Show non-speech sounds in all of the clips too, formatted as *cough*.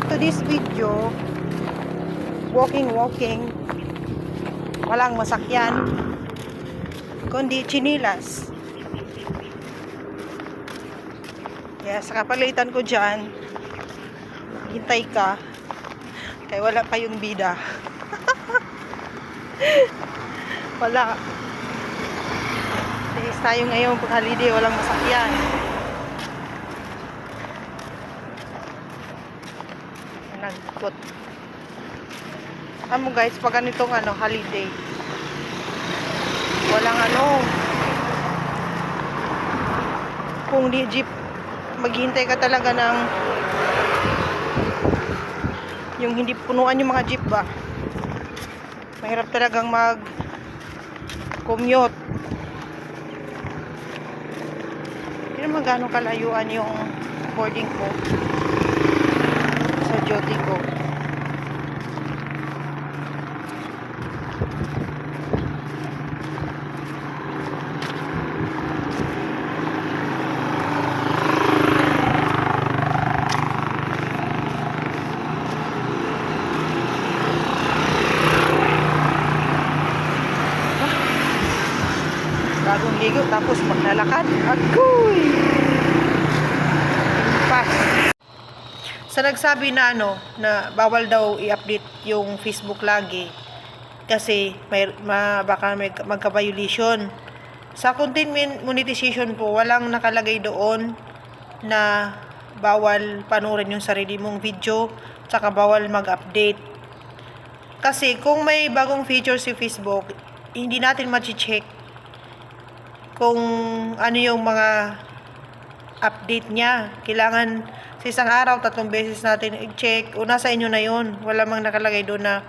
for to this video, walking, walking, walang masakyan, kundi chinilas. Kaya sa kapalitan ko dyan, hintay ka, kaya wala pa yung bida. *laughs* wala. Days tayo ngayon pag holiday, walang masakyan. Nagkot. Alam mo guys, pag ganitong ano, holiday, walang ano, kung di jeep, maghihintay ka talaga ng yung hindi punuan yung mga jeep ba. Mahirap talagang mag commute. Hindi naman gano'ng kalayuan yung boarding ko duty ko. Bagong ligo tapos maglalakad. Agoy! Pass. Sa nagsabi na ano, na bawal daw i-update yung Facebook lagi kasi may, ma, baka may magka-violation. Sa content mon- monetization po, walang nakalagay doon na bawal panurin yung sarili mong video tsaka bawal mag-update. Kasi kung may bagong feature si Facebook, hindi natin ma-check kung ano yung mga update niya. Kailangan sa isang araw, tatlong beses natin i-check. O nasa inyo na yun. Wala mang nakalagay doon na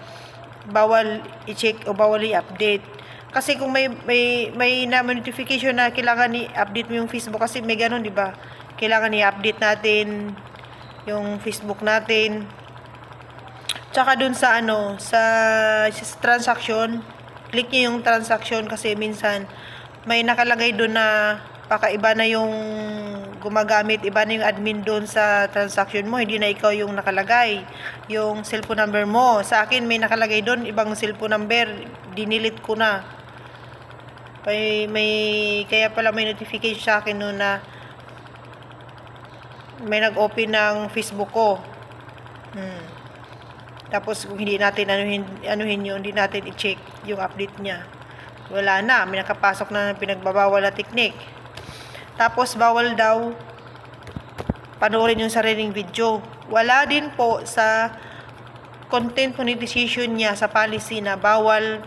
bawal i-check o bawal i-update. Kasi kung may may may na notification na kailangan i-update mo yung Facebook kasi may ganun, 'di ba? Kailangan i-update natin yung Facebook natin. Tsaka dun sa ano, sa, sa transaction, click niyo yung transaction kasi minsan may nakalagay doon na pakaiba na yung gumagamit, iba na yung admin doon sa transaction mo, hindi na ikaw yung nakalagay. Yung cellphone number mo. Sa akin may nakalagay doon, ibang cellphone number, dinilit ko na. May, may, kaya pala may notification sa akin noon na may nag-open ng Facebook ko. Hmm. Tapos kung hindi natin anuhin, anuhin yun, hindi natin i-check yung update niya. Wala na, may nakapasok na ng pinagbabawal na teknik. Tapos bawal daw panoorin yung sariling video. Wala din po sa content monetization niya sa policy na bawal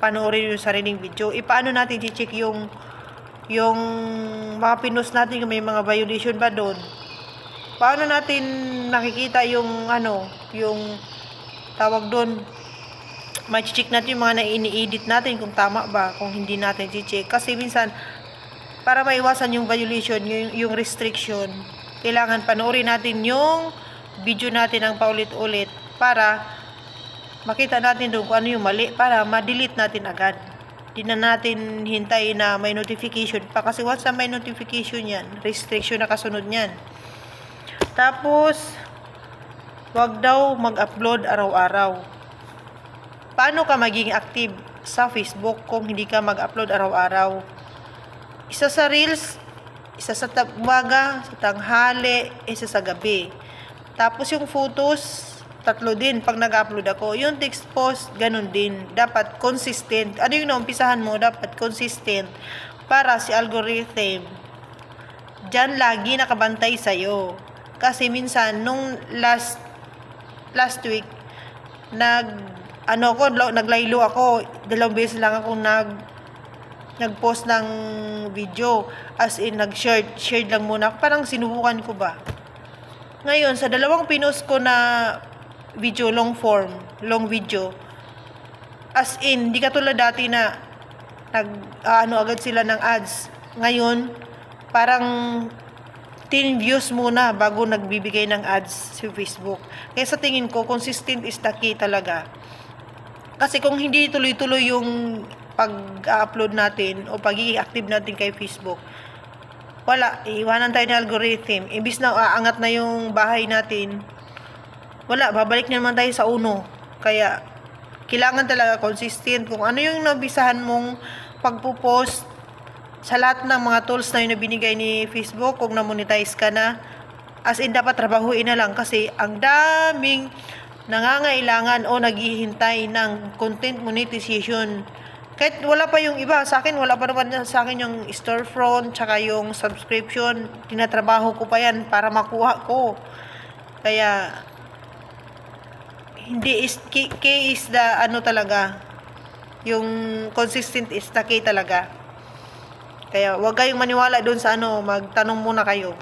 panoorin yung sariling video. E paano natin i-check yung yung mga pinos natin kung may mga violation ba doon? Paano natin nakikita yung ano, yung tawag doon may check natin yung mga na ini-edit natin kung tama ba, kung hindi natin check Kasi minsan, para maiwasan yung violation, yung, yung restriction, kailangan panoorin natin yung video natin ng paulit-ulit para makita natin doon kung ano yung mali para ma-delete natin agad. Di na natin hintay na may notification pa kasi once na may notification yan, restriction na kasunod yan. Tapos, wag daw mag-upload araw-araw. Paano ka maging active sa Facebook kung hindi ka mag-upload araw-araw? Isa sa Reels, isa sa umaga, sa tanghali, isa sa gabi. Tapos yung photos, tatlo din pag nag-upload ako. Yung text post, ganun din. Dapat consistent. Ano yung naumpisahan mo? Dapat consistent para si algorithm dyan lagi nakabantay sa'yo. Kasi minsan, nung last last week, nag ano ko, lo- naglaylo ako. Dalawang beses lang ako nag nag-post ng video. As in, nag-share. Shared lang muna. Parang sinubukan ko ba. Ngayon, sa dalawang pinost ko na video, long form, long video, as in, di katulad dati na nag, ah, ano agad sila ng ads. Ngayon, parang 10 views muna bago nagbibigay ng ads sa Facebook. Kaya sa tingin ko, consistent is the key talaga. Kasi kung hindi tuloy-tuloy yung pag-upload natin o pagiging active natin kay Facebook, wala, iiwanan tayo ng algorithm. Imbis na aangat na yung bahay natin, wala, babalik na naman tayo sa uno. Kaya, kailangan talaga consistent kung ano yung nabisahan mong pagpo-post sa lahat ng mga tools na yun binigay ni Facebook, kung na-monetize ka na, as in dapat trabahuin na lang kasi ang daming nangangailangan o naghihintay ng content monetization. Kahit wala pa yung iba, sa akin wala pa naman sa akin yung storefront, tsaka yung subscription, tinatrabaho ko pa yan para makuha ko. Kaya, hindi is, key, key is the ano talaga, yung consistent is the key talaga. Kaya, wag kayong maniwala doon sa ano, magtanong muna kayo.